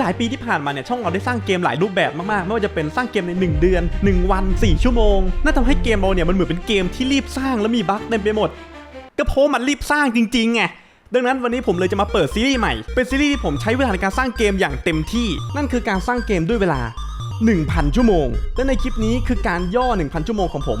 หลายปีที่ผ่านมาเนี่ยช่องเราได้สร้างเกมหลายรูปแบบมากๆ ไม่ว่าจะเป็นสร้างเกมใน 1 เดือน 1 วัน 4 ชั่วโมงนั่นทำให้เกมเราเนี่ยมันเหมือนเป็นเกมที่รีบสร้างและมีบั๊กเต็มไปหมด ก็เพราะมันรีบสร้างจริงๆไงดังนั้นวันนี้ผมเลยจะมาเปิดซีรีส์ใหม่ เป็นซีรีส์ที่ผมใช้เวลาในการสร้างเกมอย่างเต็มที่ นั่นคือการสร้างเกมด้วยเวลา 1,000 ชั่วโมง และในคลิปนี้คือการย่อ 1,000 ชั่วโมงของผม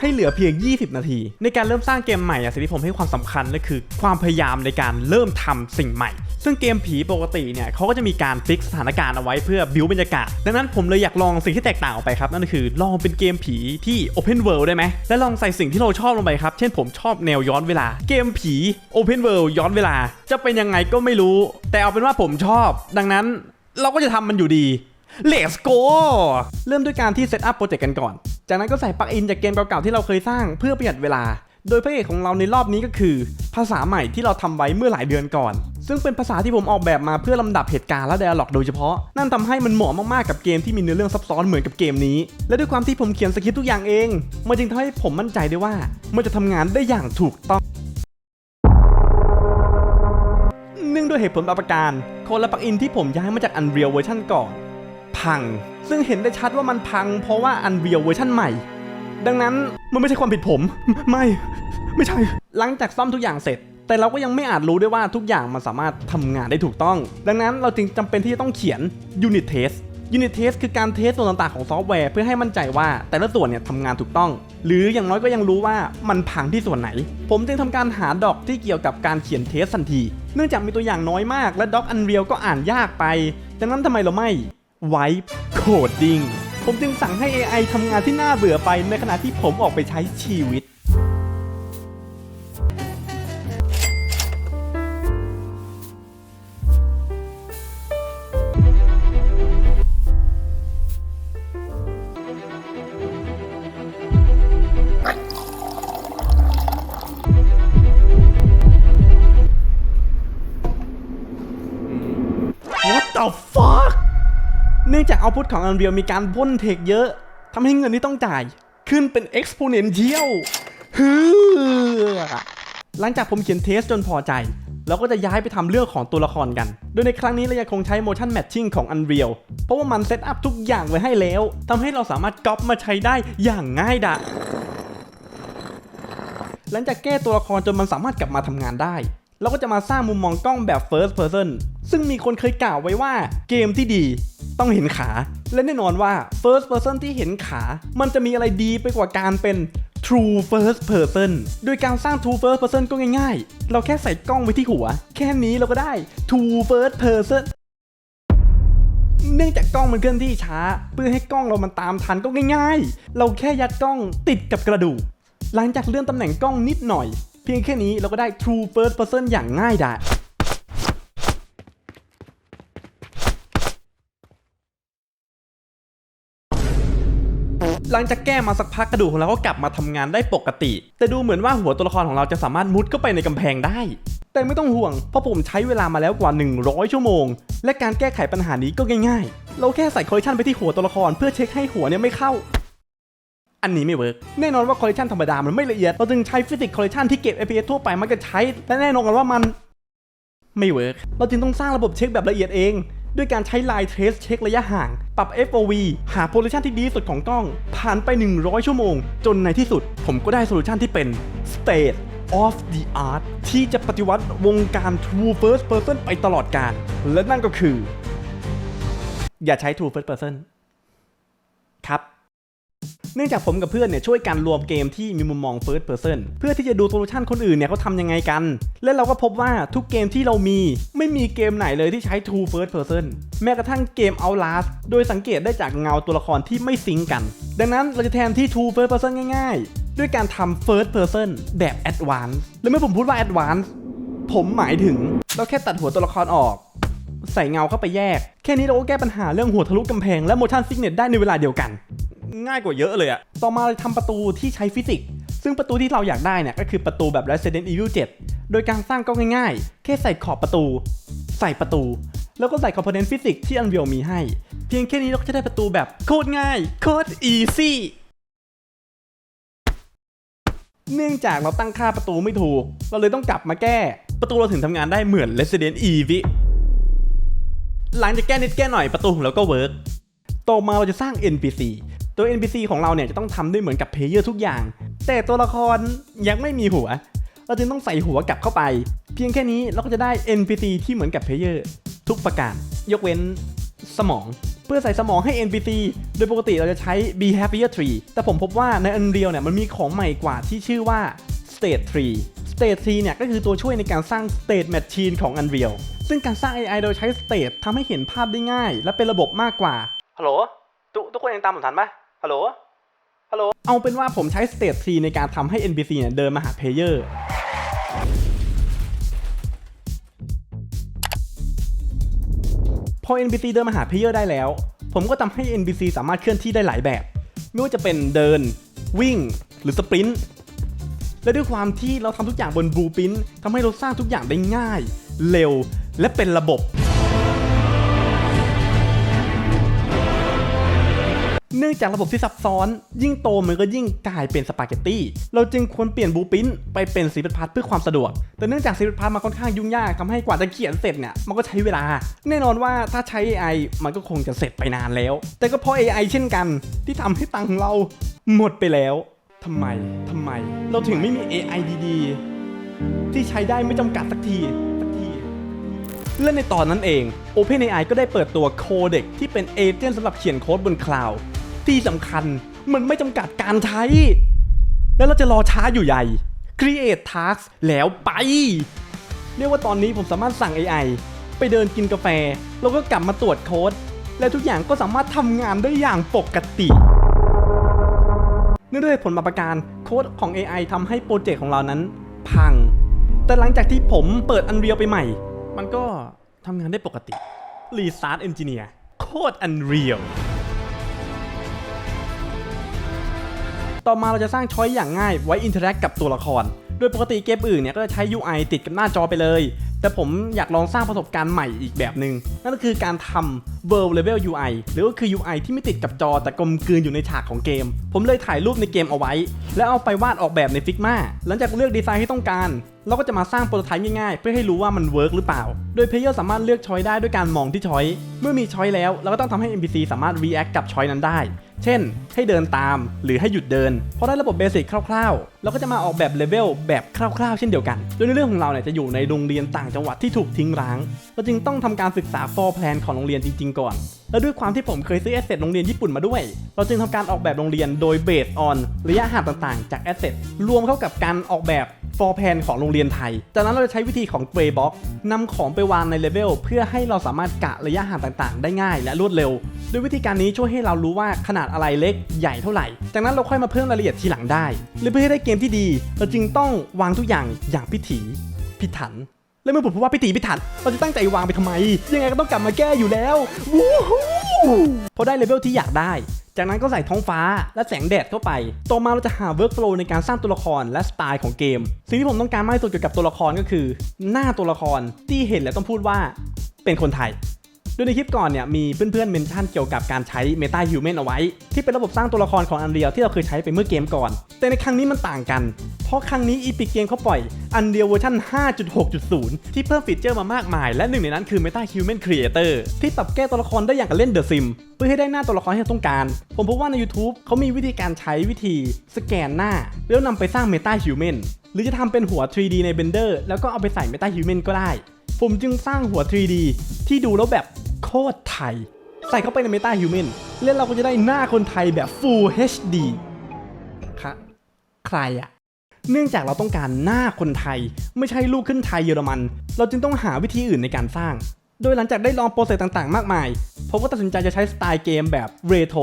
ให้เหลือเพียง 20 นาที ในการเริ่มสร้างเกมใหม่อะสิ่งที่ผมให้ความสำคัญก็คือ ความพยายามในการเริ่มทำสิ่งใหม่ ซึ่งเกมผีปกติเนี่ยเขาก็จะมีการฟิกสถานการณ์เอาไว้เพื่อบิวบรรยากาศ ดังนั้นผมเลยอยากลองสิ่งที่แตกต่างออกไปครับ นั่นก็คือลองเป็นเกมผีที่ Open World ได้ไหม และลองใส่สิ่งที่เราชอบลงไปครับ เช่นผมชอบแนวย้อนเวลา เกมผี Open World ย้อนเวลา จะเป็นยังไงก็ไม่รู้ แต่เอาเป็นว่าผมชอบ ดังนั้นเราก็จะทำมันอยู่ดี Let's go เริ่มด้วยการที่เซตอัพโปรเจกต์กันก่อน จากนั้นก็ใส่ปลั๊กอินจากเกมเก่าๆที่เราเคยสร้างเพื่อประหยัดเวลา โดยพระเอกของเราในรอบนี้ก็คือ ภาษาใหม่ที่เราทำไว้เมื่อหลายเดือนก่อน ซึ่งเป็นภาษาที่ผมออกแบบมาเพื่อลำดับเหตุการณ์และ d ด a l ล็อกโดยเฉพาะ นั่นทำให้มันเหมาะมากๆกับเกมที่มีเนื้อเรื่องซับซ้อนเหมือนกับเกมนี้ และด้วยความที่ผมเขียนสคริปต์ทุกอย่างเอง มันจึงทำให้ผมมั่นใจได้ว่า มันจะทำงานได้อย่างถูกต้องเนื่องด้วยเหตุผลบางประการค้ดและปลั๊กอินที่ผมย้ายมาจาก Unreal เวอร์ชันก่อน พัง ซึ่งเห็นได้ชัดว่ามันพัง เพราะว่า Unreal เวอร์ชันใหม่ ดังนั้นมันไม่ใช่ความผิดผม ไม่ ไม่ใช่ หลังจากซ่อมทุกอย่างเสร็จ แต่เราก็ยังไม่อาจรู้ได้ว่าทุกอย่างมันสามารถทำงานได้ถูกต้อง ดังนั้นเราจึงจำเป็นที่จะต้องเขียน unit test unit test คือการเทสส่วนต่างๆของซอฟต์แวร์เพื่อให้มั่นใจว่าแต่ละส่วนเนี่ยทำงานถูกต้อง หรืออย่างน้อยก็ยังรู้ว่ามันพังที่ส่วนไหน ผมจึงทำการหาดอกที่เกี่ยวกับการเขียนเทสทันที เนื่องจากมีตัวอย่างน้อยมาก และด็อก Unreal ก็อ่านยากไป ดังนั้นทำไมเราไม่ Wipe Coding ผมจึงสั่งให้ AI ทำงานที่น่าเบื่อไปในขณะที่ผมออกไปใช้ชีวิต What the fuck เนื่องจากเอาพุทของ Unreal มีการพ่นเทคเยอะทำให้เงินที่ต้องจ่าย ขึ้นเป็น exponential ฮือหลังจากผมเขียนเทสจนพอใจ เราก็จะย้ายไปทำเรื่องของตัวละครกัน โดยในครั้งนี้เรายังคงใช้ motion matching ของ Unreal เพราะว่ามันเซตอัพทุกอย่างไว้ให้แล้วทำให้เราสามารถก๊อปมาใช้ได้อย่างง่ายดายหลังจากแก้ตัวละครจนมันสามารถกลับมาทำงานได้ เราก็จะมาสร้างมุมมองกล้องแบบ first person ซึ่งมีคนเคยกล่าวไว้ว่าเกมที่ดีต้องเห็นขา และแน่นอนว่า first person ที่เห็นขา มันจะมีอะไรดีไปกว่าการเป็น true first person โดยการสร้าง true first person ก็ง่ายๆ เราแค่ใส่กล้องไว้ที่หัว แค่นี้เราก็ได้ true first person เนื่องจากกล้องมันเคลื่อนที่ช้า เพื่อให้กล้องเรามันตามทันก็ง่ายๆ เราแค่ยัดกล้องติดกับกระดูก หลังจากเลื่อนตำแหน่งกล้องนิดหน่อย เพียงแค่นี้เราก็ได้ True First Person อย่างง่ายดายหลังจากแก้มาสักพักกระดูกของเราก็กลับมาทำงานได้ปกติ แต่ดูเหมือนว่าหัวตัวละครของเราจะสามารถมุดเข้าไปในกำแพงได้ แต่ไม่ต้องห่วง เพราะผมใช้เวลามาแล้วกว่า 100 ชั่วโมง และการแก้ไขปัญหานี้ก็ง่าย ๆ เราแค่ใส่คอลเลชันไปที่หัวตัวละครเพื่อเช็คให้หัวเนี่ยไม่เข้า อันนี้ไม่เวิร์กแน่นอนว่าคอลเลชันธรรมดา มันไม่ละเอียด เราจึงใช้ฟิสิกส์คอลเลชันที่เก็บ FPS ทั่วไปมันกจะใช้ และแน่นอนกันว่ามันไม่เวิร์กเราจึงต้องสร้างระบบเช็คแบบละเอียดเอง ด้วยการใช้ไลน์เทรสเช็คระยะห่าง ปรับ FOV หาโพซิชันที่ดีสุดของกล้อง ผ่านไป 100 ชั่วโมง จนในที่สุด ผมก็ได้โซลูชันที่เป็น State of the Art ที่จะปฏิวัติวงการ True First Person ไปตลอดกาลและนั่นก็คือ อย่าใช้ True First Person เนื่องจากผมกับเพื่อนเนี่ยช่วยกันรวมเกมที่มีมุมมอง first person เพื่อที่จะดูโซลูชันคนอื่นเนี่ยเขาทำยังไงกัน และเราก็พบว่าทุกเกมที่เรามี ไม่มีเกมไหนเลยที่ใช้ true first person แม้กระทั่งเกม Outlast โดยสังเกตได้จากเงาตัวละครที่ไม่ซิงกัน ดังนั้นเราจะแทนที่ true first person ง่ายๆ ด้วยการทำ first person แบบ advanced และเมื่อผมพูดว่า advanced ผมหมายถึง เราแค่ตัดหัวตัวละครออกใส่เงาเข้าไปแยก แค่นี้เราก็แก้ปัญหาเรื่องหัวทะลุกำแพงและ motion sickness ได้ในเวลาเดียวกัน ง่ายกว่าเยอะเลยอะต่อมาเราทำประตูที่ใช้ฟิสิกส์ซึ่งประตูที่เราอยากได้เนี่ยก็คือประตูแบบ Resident Evil 7 โดยการสร้างก็ง่ายๆ แค่ใส่ขอบประตู ใส่ประตู แล้วก็ใส่คอมโพเนนต์ฟิสิกส์ที่ Unreal มีให้ เพียงแค่นี้เราก็จะได้ประตูแบบโคตรง่ายโคตร easy เนื่องจากเราตั้งค่าประตูไม่ถูก เราเลยต้องกลับมาแก้ ประตูเราถึงทำงานได้เหมือน Resident Evil หลังจากแก้นิดแก้หน่อยประตูของเราก็เวิร์กต่อมาเราจะสร้าง NPC ตัว NPC ของเราเนี่ยจะต้องทำได้เหมือนกับเพลเยอร์ทุกอย่าง แต่ตัวละครยังไม่มีหัว เราจึงต้องใส่หัวกลับเข้าไป เพียงแค่นี้เราก็จะได้ NPC ที่เหมือนกับเพลเยอร์ทุกประการ ยกเว้นสมอง เพื่อใส่สมองให้ NPC โดยปกติเราจะใช้ Behavior Tree แต่ผมพบว่าใน Unreal เนี่ยมันมีของใหม่กว่าที่ชื่อว่า State Tree State Tree เนี่ยก็คือตัวช่วยในการสร้าง State Machine ของ Unreal ซึ่งการสร้าง AI โดยใช้ State ทำให้เห็นภาพได้ง่าย และเป็นระบบมากกว่าฮัลโหลทุกทุกคนยังตามผมทันปะ ฮัลโหล ฮัลโหล เอาเป็นว่าผมใช้ State 3ในการทำให้ NPC เนี่ยเดินมาหา Player พอ NPC เดินมาหา Player ได้แล้ว ผมก็ทำให้ NPC สามารถเคลื่อนที่ได้หลายแบบ ไม่ว่าจะเป็นเดิน วิ่ง หรือสปรินต์และด้วยความที่เราทำทุกอย่างบนบลูปินทำให้เราสร้างทุกอย่างได้ง่าย เร็ว และเป็นระบบ เนื่องจากระบบที่ซับซ้อน ยิ่งโตมันก็ยิ่งกลายเป็นสปาเกตตี้ เราจึงควรเปลี่ยนบูปินไปเป็นสีเปพัดเพื่อความสะดวก แต่เนื่องจากสีเปพัดมันค่อนข้างยุ่งยากทำให้กว่าจะเขียนเสร็จเนี่ยมันก็ใช้เวลา แน่นอนว่าถ้าใช้ AI มันก็คงจะเสร็จไปนานแล้ว แต่ก็เพราะ AI เช่นกัน ที่ทำให้ตังเราหมดไปแล้วทำไมทำไม เราถึงไม่มี AI ดีๆ ที่ใช้ได้ไม่จำกัดสักทีสักที และในตอนนั้นเอง OpenAI ก็ได้เปิดตัว Codex ที่เป็นเอเจนต์สำหรับเขียนโค้ดบนคลาวด์ ที่สำคัญมันไม่จำกัดการใช้ แล้วเราจะรอช้าอยู่ใหญ่ Create Task แล้วไป เรียกว่าตอนนี้ผมสามารถสั่ง AI ไปเดินกินกาแฟ แล้วก็กลับมาตรวจโค้ด และทุกอย่างก็สามารถทำงานได้อย่างปกติเนื่องด้วยผลบาประการโค้ดของ AI ทำให้โปรเจกต์ของเรานั้น พัง แต่หลังจากที่ผมเปิด Unreal ไปใหม่ มันก็ทำงานได้ปกติ Restart Engineer โคตร Unreal ต่อมาเราจะสร้างช้อยอย่างง่ายไว้อินเทอร์แอคกับตัวละคร โดยปกติเกมอื่นเนี่ยก็จะใช้ UI ติดกับหน้าจอไปเลย แต่ผมอยากลองสร้างประสบการณ์ใหม่อีกแบบหนึ่งนั่นก็คือการทำ World Level UI หรือก็คือ UI ที่ไม่ติดกับจอแต่กลมกลืนอยู่ในฉากของเกม ผมเลยถ่ายรูปในเกมเอาไว้ แล้วเอาไปวาดออกแบบใน Figma หลังจากเลือกดีไซน์ที่ต้องการเราก็จะมาสร้างโปรโตไทป์ง่ายๆ เพื่อให้รู้ว่ามันเวิร์กหรือเปล่า โดยเพลเยอร์สามารถเลือกช้อยได้ด้วยการมองที่ช้อย เมื่อมีช้อยแล้ว เราก็ต้องทำให้ NPC สามารถ react กับช้อยนั้นได้ เช่น ให้เดินตามหรือให้หยุดเดิน พอได้ระบบเบสิกคร่าวๆ เราก็จะมาออกแบบเลเวลแบบคร่าวๆ เช่นเดียวกัน โดยในเรื่องของเราเนี่ยจะอยู่ในโรงเรียนต่างจังหวัดที่ถูกทิ้งร้าง เราจึงต้องทำการศึกษา for plan ของโรงเรียนจริง ๆ ก่อน และด้วยความที่ผมเคยซื้อแอสเซทโรงเรียนญี่ปุ่นมาด้วย เราจึงทำการออกแบบโรงเรียนโดยเบสออนระยะห่างต่างๆ จากแอสเซทรวมเข้ากับการออกแบบ for plan ของโรงเรียนไทย จากนั้นเราจะใช้วิธีของ Gray Box นำของไปวางในเลเวลเพื่อให้เราสามารถกะระยะห่างต่างๆ ได้ง่ายและรวดเร็วด้วยวิธีการนี้ช่วยให้เรารู้ว่าขนาดอะไรเล็กใหญ่เท่าไหร่ จากนั้นเราค่อยมาเพิ่มรายละเอียดทีหลังได้ และเพื่อให้ได้เกมที่ดี เราจึงต้องวางทุกอย่างอย่างพิถีพิถัน และเมื่อผมพูดว่าพิถีพิถัน เราจะตั้งใจวางไปทำไม ยังไงก็ต้องกลับมาแก้อยู่แล้ววู้ฮู้พอได้เลเวลที่อยากได้ จากนั้นก็ใส่ท้องฟ้าและแสงแดดเข้าไป ต่อมาเราจะหาเวิร์กโฟลในการสร้างตัวละครและสไตล์ของเกม สิ่งที่ผมต้องการมากที่สุดเกี่ยวกับตัวละครก็คือ หน้าตัวละครที่เห็นแล้วต้องพูดว่าเป็นคนไทย โดยในคลิปก่อนเนี่ยมีเพื่อนๆเมนชั่นเกี่ยวกับการใช้ Meta Human เอาไว้ ที่เป็นระบบสร้างตัวละครของ Unreal ที่เราเคยใช้ไปเมื่อเกมก่อน แต่ในครั้งนี้มันต่างกัน เพราะครั้งนี้ Epic Game เขาปล่อย Unreal เวอร์ชัน5.6.0 ที่เพิ่มฟีเจอร์มามากมาย และหนึ่งในนั้นคือ Meta Human Creator ที่ปรับแก้ตัวละครได้อย่างกับเล่น The Sim เพื่อให้ได้หน้าตัวละครที่เราต้องการ ผมพบว่าใน YouTube เขามีวิธีการใช้วิธีสแกนหน้า แล้วนำไปสร้าง Meta Human หรือจะทำเป็นหัว 3D ใน Blender แล้วก็เอาไปใส่ Meta Human ก็ได้ ผมจึงสร้างหัว 3D ที่ดูแล้วแบบ โคตรไทย ใส่เข้าไปใน Meta Human แล้วเราก็จะได้หน้าคนไทยแบบ Full HD คะใครอะเนื่องจากเราต้องการหน้าคนไทย ไม่ใช่ลูกขึ้นไทยเยอรมัน เราจึงต้องหาวิธีอื่นในการสร้าง โดยหลังจากได้ลองโปรเซสต่างๆ มากมายผมก็ตัดสินใจจะใช้สไตล์เกมแบบเรโทร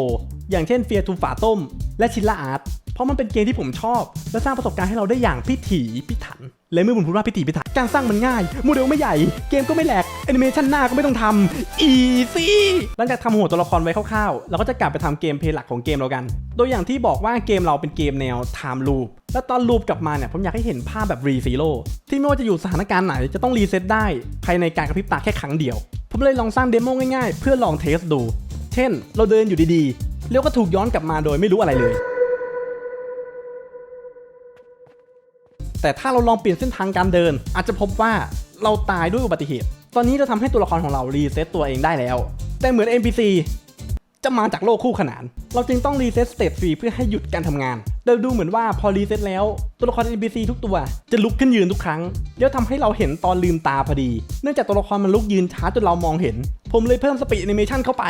อย่างเช่นเฟียทูฝาต้ม และชิลล่าอาร์ตเพราะมันเป็นเกมที่ผมชอบ และสร้างประสบการณ์ให้เราได้อย่างพิถีพิถัน และเมื่อผมพูดว่าพิถีพิถันการสร้างมันง่าย โมเดลไม่ใหญ่ เกมก็ไม่แหลกแอนิเมชันหน้าก็ไม่ต้องทำอีซี่หลังจากทำหัวตัวละครไว้คร่าวๆ เราก็จะกลับไปทำเกมเพลย์หลักของเกมเรากัน โดยอย่างที่บอกว่าเกมเราเป็นเกมแนว Time Loop และตอนลูปกลับมาเนี่ยผมอยากให้เห็นภาพแบบรีซีโร่ที่ไม่ว่าจะอยู่สถานการณ์ไหนจะต้องรีเซ็ตได้ภายในการกระพริบตาแค่ครั้งเดียว ผมเลยลองสร้างเดโมง่ายๆ เพื่อลองเทสดู เช่น เราเดินอยู่ดีๆแล้วก็ถูกย้อนกลับมาโดยไม่รู้อะไรเลย แต่ถ้าเราลองเปลี่ยนเส้นทางการเดิน อาจจะพบว่าเราตายด้วยอุบัติเหตุ ตอนนี้เราทำให้ตัวละครของเรารีเซ็ตตัวเองได้แล้ว แต่เหมือน NPC จะมาจากโลกคู่ขนาน เราจึงต้องรีเซ็ตสเตตฟรีเพื่อให้หยุดการทำงานแต่ดูเหมือนว่าพอรีเซ็ตแล้ว ตัวละคร NPC ทุกตัวจะลุกขึ้นยืนทุกครั้ง แล้วทำให้เราเห็นตอนลืมตาพอดี เนื่องจากตัวละครมันลุกยืนช้าจนเรามองเห็น ผมเลยเพิ่มสปีดแอนิเมชันเข้าไป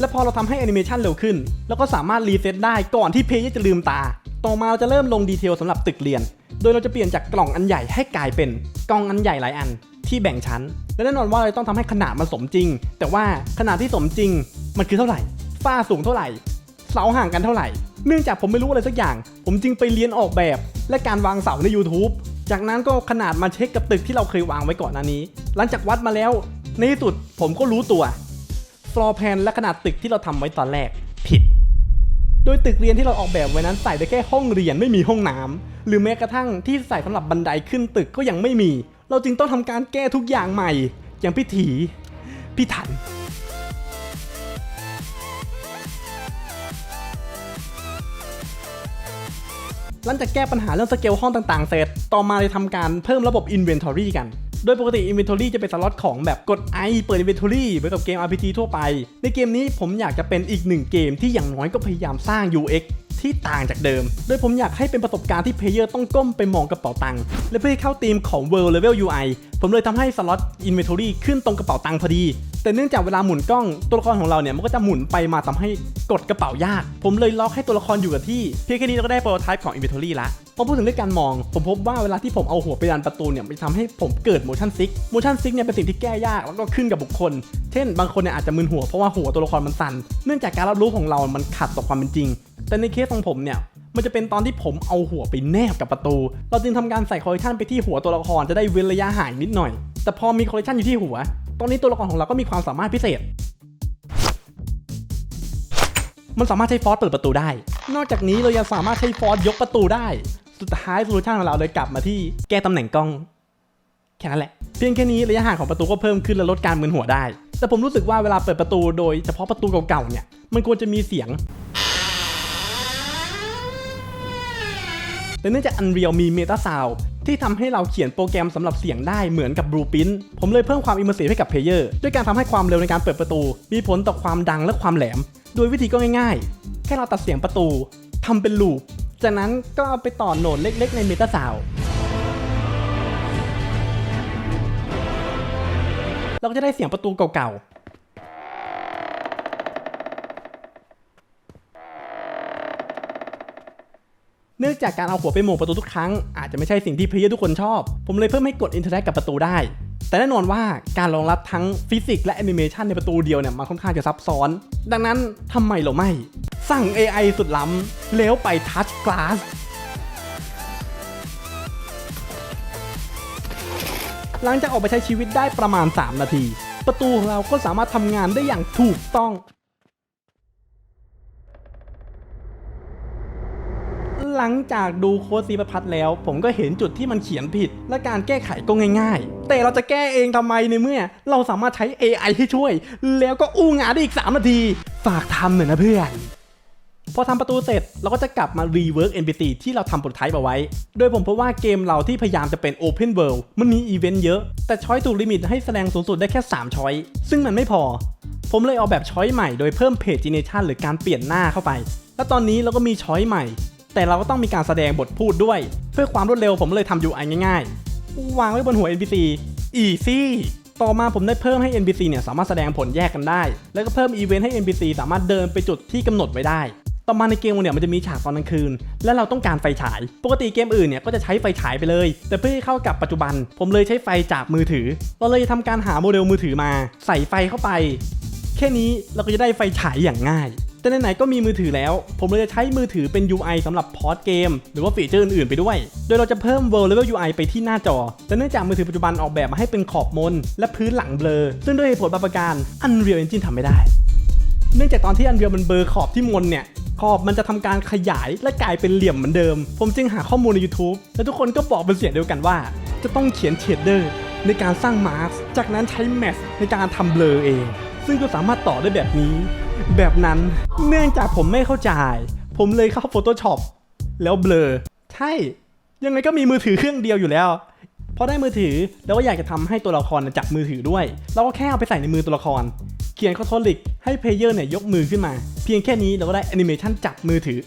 และพอเราทำให้แอนิเมชันเร็วขึ้นเราก็สามารถรีเซ็ตได้ก่อนที่เพย์จะลืมตา ต่อมาเราจะเริ่มลงดีเทลสำหรับตึกเรียน โดยเราจะเปลี่ยนจากกล่องอันใหญ่ให้กลายเป็นกล่องอันใหญ่หลายอันที่แบ่งชั้น และแน่นอนว่าเราต้องทำให้ขนาดมันสมจริง แต่ว่าขนาดที่สมจริงมันคือเท่าไหร่ ฝ้าสูงเท่าไหร่ เสาห่างกันเท่าไหร่ เนื่องจากผมไม่รู้อะไรสักอย่าง ผมจึงไปเรียนออกแบบ และการวางเสาใน YouTube จากนั้นก็ขนาดมาเช็คกับตึกที่เราเคยวางไว้ก่อนหน้านี้ หลังจากวัดมาแล้ว ในที่สุดผมก็รู้ตัวฟลอร์แพนและขนาดตึกที่เราทำไว้ตอนแรก โดยตึกเรียนที่เราออกแบบไว้นั้นใส่ได้แค่ห้องเรียนไม่มีห้องน้ำหรือแม้กระทั่งที่ใส่สำหรับบันไดขึ้นตึกก็ยังไม่มี เราจึงต้องทำการแก้ทุกอย่างใหม่ อย่างพิถีพิถันหลังจากแก้ปัญหาเรื่องสเกลห้องต่างๆ เสร็จ ต่อมาเลยทำการเพิ่มระบบ Inventory กัน โดยปกติ Inventory จะเป็นสล็อตของแบบกด I เปิด Inventory เหมือนกับเกม RPG ทั่วไป ในเกมนี้ผมอยากจะเป็นอีกหนึ่งเกมที่อย่างน้อยก็พยายามสร้าง UX ที่ต่างจากเดิม โดยผมอยากให้เป็นประสบการณ์ที่เพลเยอร์ต้องก้มไปมองกระเป๋าตังค์และเพื่อให้เข้าธีมของ World Level UI ผมเลยทำให้สล็อต Inventory ขึ้นตรงกระเป๋าตังค์พอดี แต่เนื่องจากเวลาหมุนกล้องตัวละครของเราเนี่ยมันก็จะหมุนไปมาทำให้กดกระเป๋ายาก ผมเลยล็อกให้ตัวละครอยู่กับที่เพียงแค่นี้เราก็ได้โปรโตไทป์ของ Inventory ละพอพูดถึงเรื่องการมอง ผมพบว่าเวลาที่ผมเอาหัวไปดันประตูเนี่ยมันทำให้ผมเกิด motion sick motion sick เนี่ยเป็นสิ่งที่แก้ยากแล้วก็ขึ้นกับบุคคล เช่น บางคนเนี่ยอาจจะมึนหัวเพราะว่าหัวตัวละครมันสั่น เนื่องจากการรับรู้ของเรา มันขัดต่อความเป็นจริง แต่ในเคสของผมเนี่ยมันจะเป็นตอนที่ผมเอาหัวไปแนบกับประตู เราจึงทำการใส่คอลเลคชันไปที่หัวตัวละครจะได้เว้นระยะห่างนิดหน่อย แต่พอมีคอลเลคชันอยู่ที่หัว ตอนนี้ตัวละครของเราก็มีความสามารถพิเศษ มันสามารถใช้ฟอสเปิดประตูได้ นอกจากนี้เรายังสามารถใช้ฟอสยกประตูได้ สุดท้ายโซลูชันของเราเลยกลับมาที่แก้ตำแหน่งกล้อง แค่นั้นแหละ เพียงแค่นี้ระยะห่างของประตูก็เพิ่มขึ้นและลดการมึนหัวได้ แต่ผมรู้สึกว่าเวลาเปิดประตูโดยเฉพาะประตูเก่าๆเนี่ย มันควรจะมีเสียง แต่เนื่องจาก Unreal มี Meta Sound ที่ทำให้เราเขียนโปรแกรมสำหรับเสียงได้เหมือนกับ Blueprint ผมเลยเพิ่มความ Immersive ให้กับเพลเยอร์ด้วยการทำให้ความเร็วในการเปิดประตู มีผลต่อความดังและความแหลม โดยวิธีก็ง่ายๆ แค่เราตัดเสียงประตูทำเป็นลูป จากนั้นก็เอาไปต่อโหนดเล็กๆ ใน Meta Sound เราก็จะได้เสียงประตูเก่าๆ เนื่องจากการเอาหัวไปโหมงประตูทุกครั้งอาจจะไม่ใช่สิ่งที่เพลเยอร์ทุกคนชอบ ผมเลยเพิ่มให้กดอินเทอร์แอคกับประตูได้ แต่แน่นอนว่าการรองรับทั้งฟิสิกส์และแอนิเมชันในประตูเดียวเนี่ยมันค่อนข้างจะซับซ้อน ดังนั้นทำไมเราไม่ สั่ง AI สุดล้ำแล้วไปทัชก a าสหลังจากออกไปใช้ชีวิตได้ประมาณ 3 นาที ประตูของเราก็สามารถทำงานได้อย่างถูกต้อง หลังจากดูโค้ดซีประพัดแล้ว ผมก็เห็นจุดที่มันเขียนผิด และการแก้ไขก็ง่าย ๆ แต่เราจะแก้เองทำไมในเมื่อ เราสามารถใช้ AI ให้ช่วย แล้วก็อู้งานได้อีก 3 นาที ฝากทำหน่อยนะเพื่อนพอทำประตูเสร็จเราก็จะกลับมา rework NPC ที่เราทำโปรโตไทป์เอาไว้ โดยผมพบว่าเกมเราที่พยายามจะเป็น Open World มันมีอีเวนต์เยอะ แต่ช้อยถูกลิมิตให้แสดงสูงสุดได้แค่ 3 ช้อย ซึ่งมันไม่พอ ผมเลยออกแบบช้อยใหม่โดยเพิ่ม Pagination หรือการเปลี่ยนหน้าเข้าไป และตอนนี้เราก็มีช้อยใหม่ แต่เราก็ต้องมีการแสดงบทพูดด้วย เพื่อความรวดเร็วผมเลยทำ UI ง่ายๆ วางไว้บนหัว NPC Easy ต่อมาผมได้เพิ่มให้ NPC เนี่ยสามารถแสดงผลแยกกันได้ แล้วก็เพิ่มอีเวนต์ให้ NPC สามารถเดินไปจุดที่กำหนดไว้ได้ ต่อมาในเกมเนี่ยมันจะมีฉากตอนกลางคืน และเราต้องการไฟฉาย ปกติเกมอื่นเนี่ยก็จะใช้ไฟฉายไปเลย แต่เพื่อให้เข้ากับปัจจุบัน ผมเลยใช้ไฟจากมือถือ เราเลยทำการหาโมเดลมือถือมา ใส่ไฟเข้าไป แค่นี้เราก็จะได้ไฟฉายอย่างง่าย แต่ไหนๆก็มีมือถือแล้ว ผมเลยจะใช้มือถือเป็น UI สำหรับพอร์ตเกม หรือว่าฟีเจอร์อื่นๆไปด้วย โดยเราจะเพิ่ม World Level UI ไปที่หน้าจอ แต่เนื่องจากมือถือปัจจุบันออกแบบมาให้เป็นขอบมน และพื้นหลังเบลอ ซึ่งด้วยเหตุผลบางประการ Unreal Engine ทำไม่ได้ เนื่องจากตอนที่ Unreal มันเบลอขอบที่มนเนี่ยขอบมันจะทำการขยายและกลายเป็นเหลี่ยมเหมือนเดิม ผมจึงหาข้อมูลใน YouTube และทุกคนก็บอกเป็นเสียงเดียวกันว่า จะต้องเขียนเชดเดอร์ในการสร้างมาร์กจากนั้นใช้แมสในการทำเบลอเอง ซึ่งก็สามารถต่อได้แบบนี้ แบบนั้นเนื่องจากผมไม่เข้าใจ ผมเลยเข้า Photoshop แล้วเบลอ ใช่ ยังไงก็มีมือถือเครื่องเดียวอยู่แล้วพอได้มือถือแล้วก็อยากจะทำให้ตัวละครจับมือถือด้วย เราก็แค่เอาไปใส่ในมือตัวละคร เขียนคอทรลิกให้เพลเยอร์เนี่ยยกมือขึ้นมา เพียงแค่นี้เราก็ได้แอนิเมชันจับมือถือ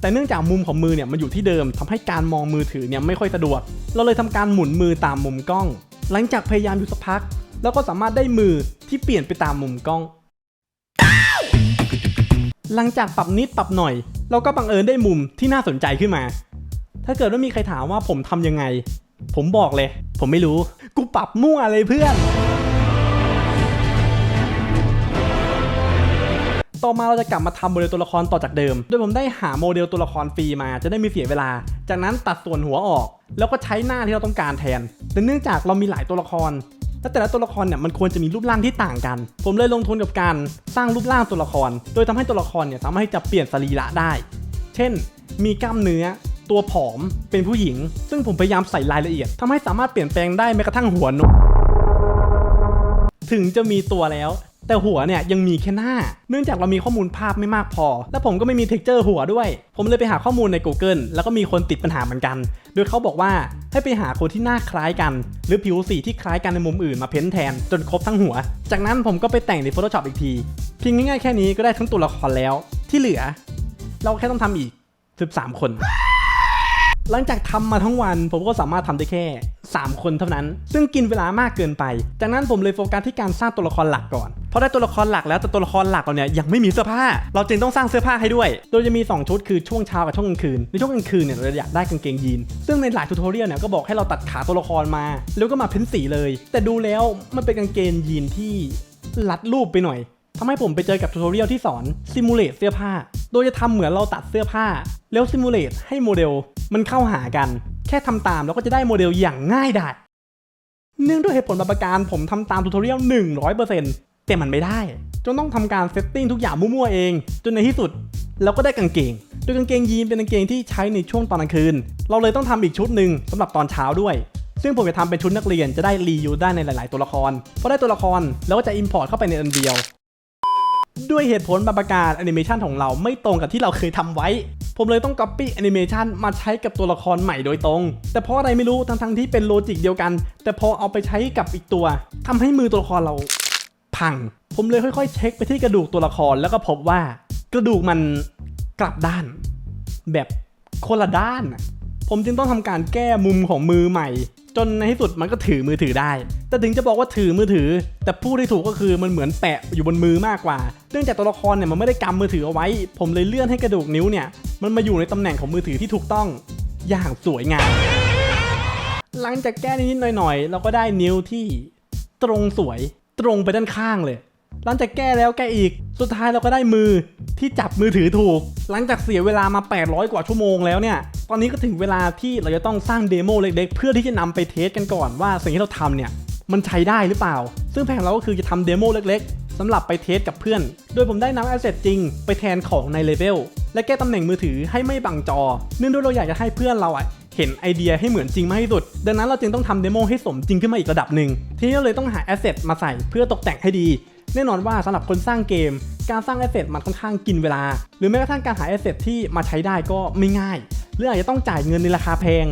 แต่เนื่องจากมุมของมือเนี่ยมันอยู่ที่เดิมทำให้การมองมือถือเนี่ยไม่ค่อยสะดวก เราเลยทำการหมุนมือตามมุมกล้อง หลังจากพยายามอยู่สักพัก แล้วก็สามารถได้มือที่เปลี่ยนไปตามมุมกล้อง หลังจากปรับนิดปรับหน่อย เราก็บังเอิญได้มุมที่น่าสนใจขึ้นมา ถ้าเกิดว่ามีใครถามว่าผมทำยังไง ผมบอกเลย ผมไม่รู้ กูปรับมั่วเลยเพื่อน ต่อมาเราจะกลับมาทำโมเดลตัวละครต่อจากเดิม โดยผมได้หาโมเดลตัวละครฟรีมาจะได้ม่เสียเวลา จากนั้นตัดส่วนหัวออก แล้วก็ใช้หน้าที่เราต้องการแทน แต่เนื่องจากเรามีหลายตัวละครและแต่ละตัวละครเนี่ยมันควรจะมีรูปร่างที่ต่างกัน ผมเลยลงทุนกับการสร้างรูปร่างตัวละคร โดยทำให้ตัวละครเนี่ยสามารถที่จะเปลี่ยนสรีระได้ เช่น มีกล้ามเนื้อ ตัวผอม เป็นผู้หญิง ซึ่งผมพยายามใส่รายละเอียดทำให้สามารถเปลี่ยนแปลงได้แม้กระทั่งหัวนกถึงจะมีตัวแล้ว แต่หัวเนี่ยยังมีแค่หน้า เนื่องจากเรามีข้อมูลภาพไม่มากพอ และผมก็ไม่มีเท็กเจอร์หัวด้วย ผมเลยไปหาข้อมูลใน Google แล้วก็มีคนติดปัญหาเหมือนกัน โดยเขาบอกว่าให้ไปหาคนที่หน้าคล้ายกัน หรือผิวสีที่คล้ายกันในมุมอื่นมาเพ้นแทน จนครบทั้งหัว จากนั้นผมก็ไปแต่งใน Photoshop อีกทีเพียงง่ายๆแค่นี้ก็ได้ทั้งตัวละครแล้ว ที่เหลือ เราแค่ต้องทำอีก 13 คน หลังจากทำมาทั้งวัน ผมก็สามารถทำได้แค่ 3 คนเท่านั้น ซึ่งกินเวลามากเกินไป จากนั้นผมเลยโฟกัสที่การสร้างตัวละครหลักก่อนพอได้ตัวละครหลักแล้วแต่ตัวละครหลักเราเนี่ยยังไม่มีเสื้อผ้า เราจึงต้องสร้างเสื้อผ้าให้ด้วย โดยจะมี 2 ชุดคือช่วงเช้ากับช่วงกลางคืน ในช่วงกลางคืนเนี่ยเราอยากได้กางเกงยีน ซึ่งในหลายทูตอเรียลเนี่ยก็บอกให้เราตัดขาตัวละครมา แล้วก็มาเพ้นสีเลย แต่ดูแล้วมันเป็นกางเกงยีนที่ลัดรูปไปหน่อย ทำให้ผมไปเจอกับทูตอเรียลที่สอนซิมูเลตเสื้อผ้า โดยจะทำเหมือนเราตัดเสื้อผ้า แล้วซิมูเลตให้โมเดลมันเข้าหากัน แค่ทำตามแล้วก็จะได้โมเดลอย่างง่ายดายเนื่องด้วยเหตุผลบางประการผมทำตามทูตอเรียล100%แต่มันไม่ได้ จนต้องทำการเซตติ้งทุกอย่างมั่วๆเอง จนในที่สุดเราก็ได้กางเกง โดยกางเกงยีนเป็นกางเกงที่ใช้ในช่วงตอนกลางคืน เราเลยต้องทำอีกชุดหนึ่งสำหรับตอนเช้าด้วย ซึ่งผมจะทำเป็นชุดนักเรียนจะได้รียูได้ในหลาย ๆ ตัวละคร เพอได้ตัวละครแล้วก็จะ import เข้าไปในอันเดียว ด้วยเหตุผลบางประการแอนิเมชันของเราไม่ตรงกับที่เราเคยทำไว้ ผมเลยต้อง Copy แอนิเมชันมาใช้กับตัวละครใหม่โดยตรง แต่เพราะอะไรไม่รู้ทั้งทั้งที่เป็นโลจิกเดียวกัน แต่พอเอาไปใช้กับอีกตัวทำให้มือตัวละครเรา พัง ผมเลยค่อยๆ เช็คไปที่กระดูกตัวละครแล้วก็พบว่า กระดูกมันกลับด้าน แบบคนละด้านน่ะ ผมจึงต้องทำการแก้มุมของมือใหม่ จนในที่สุดมันก็ถือมือถือได้ แต่ถึงจะบอกว่าถือมือถือ แต่พูดที่ถูกก็คือมันเหมือนแปะอยู่บนมือมากกว่า เนื่องจากตัวละครเนี่ยมันไม่ได้กำมือถือเอาไว้ ผมเลยเลื่อนให้กระดูกนิ้วเนี่ยมันมาอยู่ในตำแหน่งของมือถือที่ถูกต้องอย่างสวยงาม หลังจากแก้นิดๆหน่อยๆ เราก็ได้นิ้วที่ตรงสวยตรงไปด้านข้างเลย หลังจากแก้แล้วแก้อีก สุดท้ายเราก็ได้มือที่จับมือถือถูก หลังจากเสียเวลามา 800 กว่าชั่วโมงแล้วเนี่ย ตอนนี้ก็ถึงเวลาที่เราจะต้องสร้างเดโมเล็กๆ เพื่อที่จะนำไปเทสกันก่อนว่าสิ่งที่เราทำเนี่ยมันใช้ได้หรือเปล่า ซึ่งแผนเราก็คือจะทำเดโมเล็กๆสำหรับไปเทสกับเพื่อน โดยผมได้นำแอสเซทจริงไปแทนของในเลเวลและแก้ตำแหน่งมือถือให้ไม่บังจอ เนื่องด้วยเราอยากจะให้เพื่อนเราอะเห็นไอเดียให้เหมือนจริงมากที่สุด ดังนั้นเราจึงต้องทำเดโมให้สมจริงขึ้นมาอีกระดับหนึ่ง ทีนี้เราเลยต้องหาแอสเซทมาใส่เพื่อตกแต่งให้ดี แน่นอนว่าสำหรับคนสร้างเกม การสร้างแอสเซทมันค่อนข้างกินเวลา หรือแม้กระทั่งการหาแอสเซทที่มาใช้ได้ก็ไม่ง่ายหรืออาจจะต้องจ่ายเงินในราคาแพง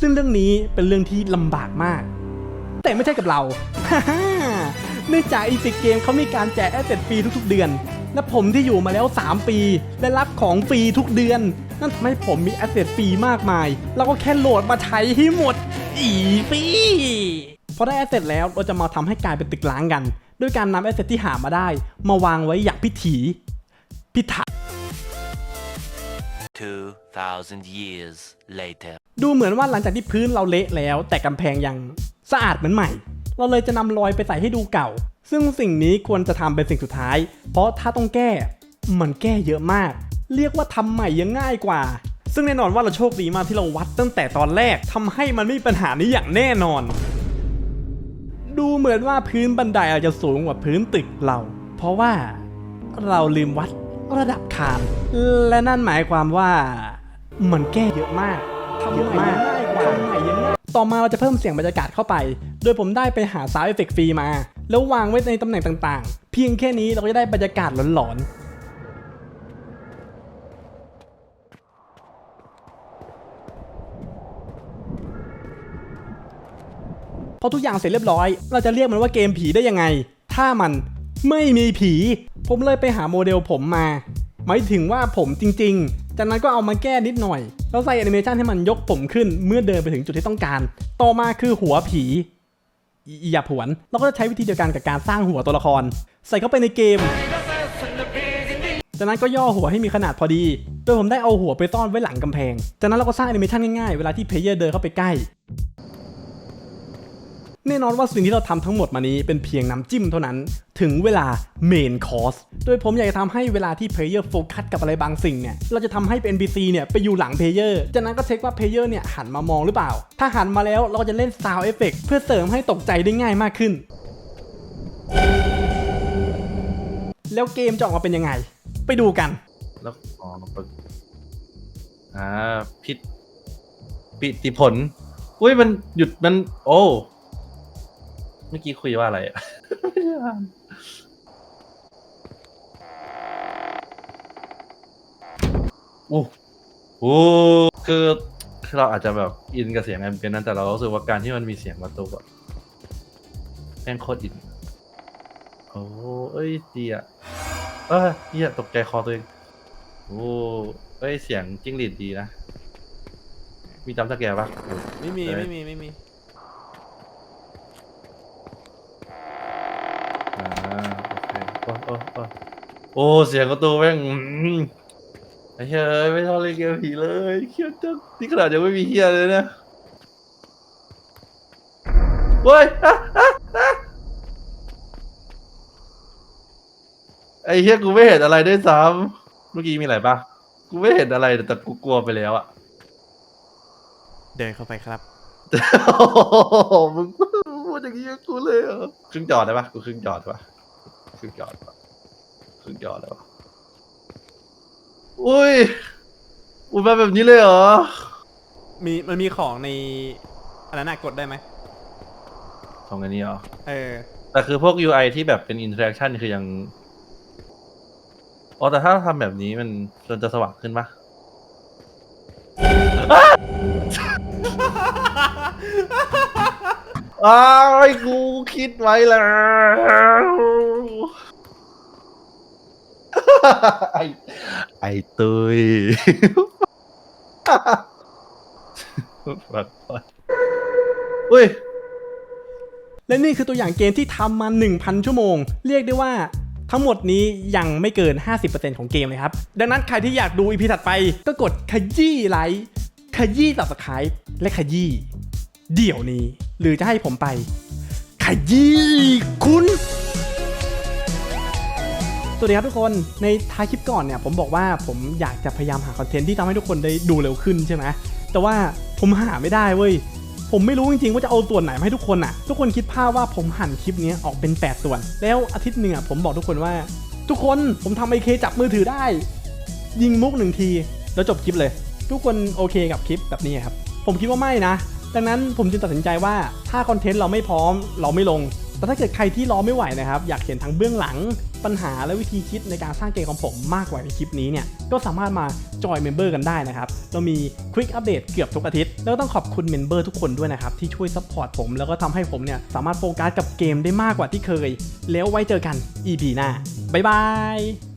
ซึ่งเรื่องนี้เป็นเรื่องที่ลำบากมาก แต่ไม่ใช่กับเราเนื่องจากอีพิกเกมเขามีการแจกแอสเซทฟรีทุกๆ เดือนและผมที่อยู่มาแล้ว 3 ปีได้รับของฟรีทุกเดือน นั่นทำให้ผมมีแอสเซทฟรีมากมาย เราก็แค่โหลดมาใช้ให้หมด อีฟรีพอได้แอสเซทแล้วเราจะมาทำให้กลายเป็นตึกล้างกัน ด้วยการนำแอสเซทที่หามาได้ มาวางไว้อย่างพิถีพิถัน2,000 years later. ดูเหมือนว่าหลังจากที่พื้นเราเละแล้ว แต่กำแพงยังสะอาดเหมือนใหม่ เราเลยจะนำรอยไปใส่ให้ดูเก่า ซึ่งสิ่งนี้ควรจะทำเป็นสิ่งสุดท้าย เพราะถ้าต้องแก้ มันแก้เยอะมาก เรียกว่าทำใหม่ยังง่ายกว่า ซึ่งแน่นอนว่าเราโชคดีมากที่เราวัดตั้งแต่ตอนแรกทำให้มันไม่มีปัญหานี้อย่างแน่นอน ดูเหมือนว่าพื้นบันไดอาจจะสูงกว่าพื้นตึกเรา เพราะว่าเราลืมวัดระดับคานและนั่นหมายความว่ามันแก้เยอะมากทำเยอะมากทำใหม่เยอะมากต่อมาเราจะเพิ่มเสียงบรรยากาศเข้าไป โดยผมได้ไปหาซาวด์เอฟเฟกต์ฟรีมา แล้ววางไว้ในตำแหน่งต่างๆ เพียงแค่นี้เราก็จะได้บรรยากาศหลอนๆ พอทุกอย่างเสร็จเรียบร้อย เราจะเรียกมันว่าเกมผีได้ยังไง ถ้ามันไม่มีผี ผมเลยไปหาโมเดลผมมา หมายถึงว่าผมจริง ๆ จากนั้นก็เอามาแก้นิดหน่อย แล้วใส่แอนิเมชันให้มันยกผมขึ้นเมื่อเดินไปถึงจุดที่ต้องการ ต่อมาคือหัวผีอย่าผวนเราก็จะใช้วิธีเดียวกันกับการสร้างหัวตัวละคร ใส่เข้าไปในเกม จากนั้นก็ย่อหัวให้มีขนาดพอดี โดยผมได้เอาหัวไปซ่อนไว้หลังกำแพง จากนั้นเราก็สร้างแอนิเมชันง่ายๆ เวลาที่เพลเยอร์เดินเข้าไปใกล้ แน่นอนว่าสิ่งที่เราทำทั้งหมดมานี้เป็นเพียงน้ำจิ้มเท่านั้น ถึงเวลาเมนคอร์สโดยผมอยากจะทำให้เวลาที่เพลเยอร์โฟกัสกับอะไรบางสิ่งเนี่ย เราจะทำให้เป็น NPC เนี่ยไปอยู่หลังเพลเยอร์ จากนั้นก็เช็คว่าเพลเยอร์เนี่ยหันมามองหรือเปล่า ถ้าหันมาแล้วเราจะเล่น Sound Effect เพื่อเสริมให้ตกใจได้ง่ายมากขึ้น แล้วเกมจะออกมาเป็นยังไง ไปดูกัน แล้วอ๋อปึกอ่าพิษปิติผล อุ้ยมันหยุดมัน โอ้ เมื่อกี้คุยว่าอะไรอะไม่ได้อ่านอู้อู้คือคือเราอาจจะแบบอินกับเสียงแอมเบียนนั้นแต่เรารู้สึกว่าการที่มันมีเสียงประตูอะแม่งโคตรอิน โอ้เอ้ยดีอะเอ้ยเฮียตกใจคอตัวเอง โอ้เอ้ยเสียงจิ้งหรีดดีนะ มีจำสแกร์ปะไม่มีเอ้ยไม่มีไม่มี โอเคโอ้โอ้โอ้โอ้เสียงประตูแม่งอืมไอ้เฮ้ยไม่ชอบเล่นเกมผีเลยเครียดจังนี่ขนาดยังไม่มีเฮียเลยนะเว้ยอะอะอะไอ้เฮียกูไม่เห็นอะไรด้วยซ้ำเมื่อกี้มีอะไรปะกูไม่เห็นอะไรแต่กูกลัวไปแล้วอะ เดินเข้าไปครับ โอ้โหมึงพูดอย่างนี้กับกูเลยเหรอครึ่งจอดได้ปะกูครึ่งจอดได้ปะ ครึ่งจอดปะครึ่งจอดได้ปะอุ้ยอุ้ยมาแบบนี้เลยเหรอ มีมันมีของในอันนั้นนะกดได้ไหมของอันนี้เหรอ เออ แต่คือพวก UI ที่แบบเป็น interaction คือยัง อ๋อ แต่ถ้าทำแบบนี้มันมันจะสว่างขึ้นปะ อ้าวไอ้กูคิดไว้แล้วไอ้ไอ้ตุยอุ้ย และนี่คือตัวอย่างเกมที่ทำมา 1,000 ชั่วโมง เรียกได้ว่าทั้งหมดนี้ยังไม่เกิน 50%ของเกมเลยครับ ดังนั้นใครที่อยากดูอีพีถัดไปก็กดขยี้ไลค์ ขยี้ subscribe และขยี้เดี๋ยวนี้ หรือจะให้ผมไปขยี้คุณ สวัสดีครับทุกคน ในท้ายคลิปก่อนเนี่ยผมบอกว่าผมอยากจะพยายามหาคอนเทนต์ที่ทำให้ทุกคนได้ดูเร็วขึ้นใช่ไหม แต่ว่าผมหาไม่ได้เว้ย ผมไม่รู้จริงๆว่าจะเอาส่วนไหนมาให้ทุกคนอะทุกคนคิดภาพว่าผมหั่นคลิปนี้ออกเป็น 8 ส่วน แล้วอาทิตย์หนึ่งอะผมบอกทุกคนว่า ทุกคนผมทำไอเคจับมือถือได้ ยิงมุกหนึ่งที แล้วจบคลิปเลย ทุกคนโอเคกับคลิปแบบนี้ครับ ผมคิดว่าไม่นะ ดังนั้นผมจึงตัดสินใจว่าถ้าคอนเทนต์เราไม่พร้อมเราไม่ลง แต่ถ้าเกิดใครที่รอไม่ไหวนะครับ อยากเห็นทั้งเบื้องหลังปัญหาและวิธีคิดในการสร้างเกมของผมมากกว่าในคลิปนี้เนี่ย ก็สามารถมาจอยเมมเบอร์กันได้นะครับ เรามีควิกอัปเดตเกือบทุกอาทิตย์ แล้วต้องขอบคุณเมมเบอร์ทุกคนด้วยนะครับ ที่ช่วยซัพพอร์ตผม แล้วก็ทำให้ผมเนี่ย สามารถโฟกัสกับเกมได้มากกว่าที่เคย แล้วไว้เจอกัน EP หน้าบ๊ายบาย